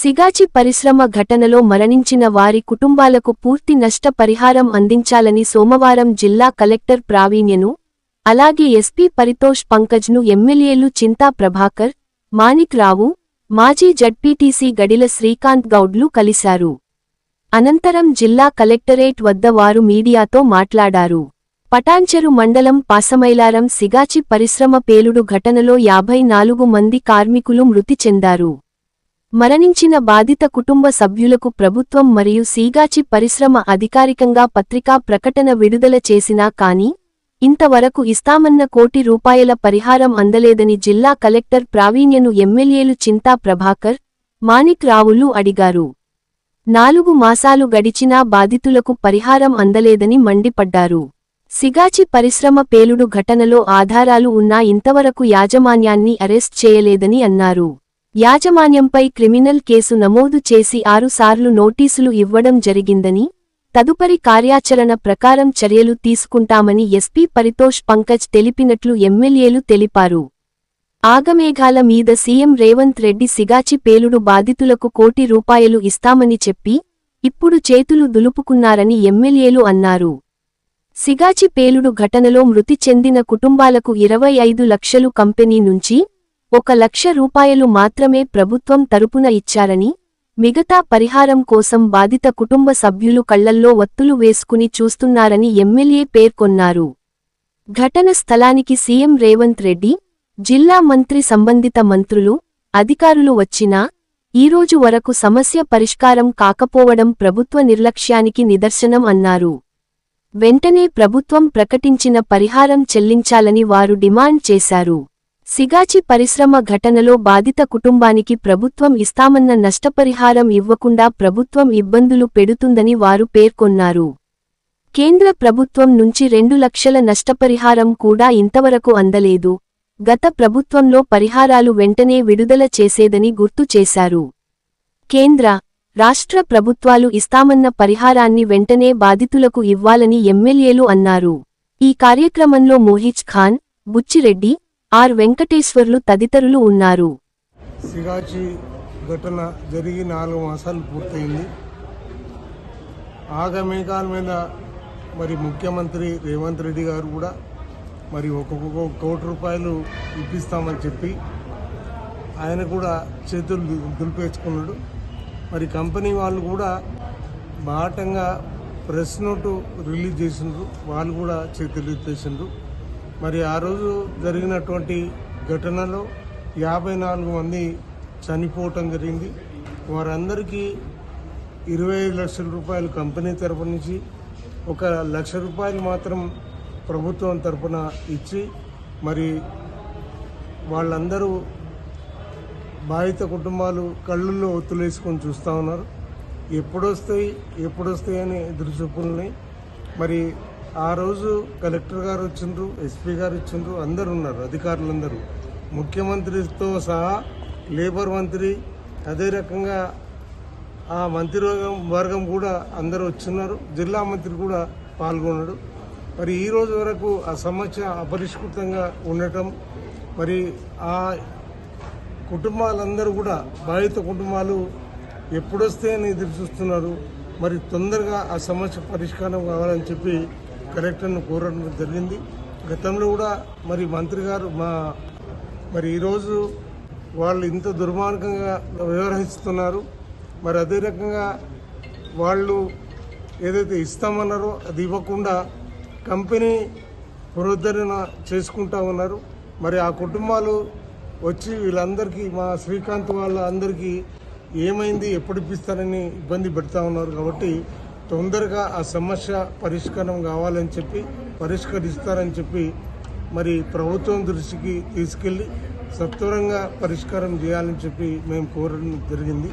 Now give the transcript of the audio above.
సిగాచి పరిశ్రమ ఘటనలో మరణించిన వారి కుటుంబాలకు పూర్తి నష్ట పరిహారం అందించాలని సోమవారం జిల్లా కలెక్టర్ ప్రావీణ్యను అలాగే ఎస్పీ పరితోష్ పంకజ్ను ఎమ్మెల్యేలు చింతా ప్రభాకర్ మాణిక్ రావు మాజీ జడ్పీటీసీ గడిల శ్రీకాంత్ గౌడ్లు కలిశారు. అనంతరం జిల్లా కలెక్టరేట్ వద్ద వారు మీడియాతో మాట్లాడారు. పటాంచెరు మండలం పాసమైలారం సిగాచి పరిశ్రమ పేలుడు ఘటనలో యాభై నాలుగు మంది కార్మికులు మృతి చెందారు. మరణించిన బాధిత కుటుంబ సభ్యులకు ప్రభుత్వం మరియు సీగాచి పరిశ్రమ అధికారికంగా పత్రికా ప్రకటన విడుదల చేసినా కాని ఇంతవరకు ఇస్తామన్న కోటి రూపాయల పరిహారం అందలేదని జిల్లా కలెక్టర్ ప్రావీణ్యను ఎమ్మెల్యేలు చింతా ప్రభాకర్ మాణిక్ రావులు అడిగారు. నాలుగు మాసాలు గడిచినా బాధితులకు పరిహారం అందలేదని మండిపడ్డారు. సిగాచి పరిశ్రమ పేలుడు ఘటనలో ఆధారాలు ఉన్నా ఇంతవరకు యాజమాన్యాన్ని అరెస్ట్ చేయలేదని అన్నారు. యాజమాన్యంపై క్రిమినల్ కేసు నమోదు చేసి ఆరుసార్లు నోటీసులు ఇవ్వడం జరిగిందని తదుపరి కార్యాచరణ ప్రకారం చర్యలు తీసుకుంటామని ఎస్పీ పరితోష్ పంకజ్ తెలిపినట్లు ఎమ్మెల్యేలు తెలిపారు. ఆగమేఘాల మీద సీఎం రేవంత్ రెడ్డి సిగాచి పేలుడు బాధితులకు కోటి రూపాయలు ఇస్తామని చెప్పి ఇప్పుడు చేతులు దులుపుకున్నారని ఎమ్మెల్యేలు అన్నారు. సిగాచి పేలుడు ఘటనలో మృతి చెందిన కుటుంబాలకు ఇరవై ఐదు లక్షలు కంపెనీ నుంచి ఒక లక్ష రూపాయలు మాత్రమే ప్రభుత్వం తరపున ఇచ్చారని మిగతా పరిహారం కోసం బాధిత కుటుంబ సభ్యులు కళ్ళల్లో ఒత్తులు వేసుకుని చూస్తున్నారని ఎమ్మెల్యే పేర్కొన్నారు. ఘటన స్థలానికి సీఎం రేవంత్ రెడ్డి జిల్లా మంత్రి సంబంధిత మంత్రులు అధికారులు వచ్చినా ఈరోజు వరకు సమస్య పరిష్కారం కాకపోవడం ప్రభుత్వ నిర్లక్ష్యానికి నిదర్శనం అన్నారు. వెంటనే ప్రభుత్వం ప్రకటించిన పరిహారం చెల్లించాలని వారు డిమాండ్ చేశారు. సిగాచి పరిశ్రమ ఘటనలో బాధిత కుటుంబానికి ప్రభుత్వం ఇస్తామన్న నష్టపరిహారం ఇవ్వకుండా ప్రభుత్వం ఇబ్బందులు పెడుతుందని వారు పేర్కొన్నారు. కేంద్ర ప్రభుత్వం నుంచి రెండు లక్షల నష్టపరిహారం కూడా ఇంతవరకు అందలేదు. గత ప్రభుత్వంలో పరిహారాలు వెంటనే విడుదల చేసేదని గుర్తు చేశారు. కేంద్ర రాష్ట్ర ప్రభుత్వాలు ఇస్తామన్న పరిహారాన్ని వెంటనే బాధితులకు ఇవ్వాలని ఎమ్మెల్యేలు అన్నారు. ఈ కార్యక్రమంలో మోహిజ్ ఖాన్ బుచ్చిరెడ్డి ఆర్ వెంకటేశ్వర్లు తదితరులు ఉన్నారు. సిగాచి ఘటన జరిగి నాలుగు మాసాలు పూర్తయింది. ఆగమేఘాల మీద మరి ముఖ్యమంత్రి రేవంత్ రెడ్డి గారు కూడా మరి ఒక్కొక్క కోటి రూపాయలు ఇప్పిస్తామని చెప్పి ఆయన కూడా చేతులు దులిపేసుకున్నాడు. మరి కంపెనీ వాళ్ళు కూడా బాటంగా ప్రెస్ నోటు రిలీజ్ చేసిండ్రు. వాళ్ళు కూడా చేతులు ఎత్తేసిండ్రు. మరి ఆ రోజు జరిగినటువంటి ఘటనలో యాభై నాలుగు మంది చనిపోవటం జరిగింది. వారందరికీ ఇరవై ఐదు లక్షల రూపాయలు కంపెనీ తరపు నుంచి ఒక లక్ష రూపాయలు మాత్రం ప్రభుత్వం తరపున ఇచ్చి మరి వాళ్ళందరూ బాధిత కుటుంబాలు కళ్ళల్లో ఒత్తులేసుకొని చూస్తూ ఉన్నారు. ఎప్పుడొస్తాయి ఎప్పుడొస్తాయి అని ఎదురు చూపులున్నాయి మరి ఆ రోజు కలెక్టర్ గారు వచ్చిండ్రు ఎస్పీ గారు వచ్చిండ్రు అందరు ఉన్నారు అధికారులందరూ. ముఖ్యమంత్రితో సహా లేబర్ మంత్రి అదే రకంగా ఆ మంత్రివర్గం వర్గం కూడా అందరూ వచ్చిన్నారు జిల్లా మంత్రి కూడా పాల్గొన్నాడు. మరి ఈ రోజు వరకు ఆ సమస్య అపరిష్కృతంగా ఉండటం మరి ఆ కుటుంబాలందరూ కూడా బాధిత కుటుంబాలు ఎప్పుడొస్తే అని ఎదురు చూస్తున్నారు. మరి తొందరగా ఆ సమస్య పరిష్కారం కావాలని చెప్పి కలెక్టర్ను కోరడం జరిగింది. గతంలో కూడా మరి మంత్రి గారు మా మరి ఈరోజు వాళ్ళు ఇంత దుర్మార్గంగా వ్యవహరిస్తున్నారు. మరి అదే రకంగా వాళ్ళు ఏదైతే ఇస్తామన్నారో అది ఇవ్వకుండా కంపెనీ పునరుద్ధరణ చేసుకుంటా ఉన్నారు. మరి ఆ కుటుంబాలు వచ్చి వీళ్ళందరికీ మా శ్రీకాంత్ వాళ్ళ అందరికీ ఏమైంది ఎప్పుడు ఇప్పిస్తారని ఇబ్బంది పెడతా ఉన్నారు కాబట్టి తొందరగా ఆ సమస్య పరిష్కారం కావాలని చెప్పి పరిష్కరిస్తారని చెప్పి మరి ప్రభుత్వం దృష్టికి తీసుకెళ్ళి సత్వరంగా పరిష్కారం చేయాలని చెప్పి మేము కోరడం జరిగింది.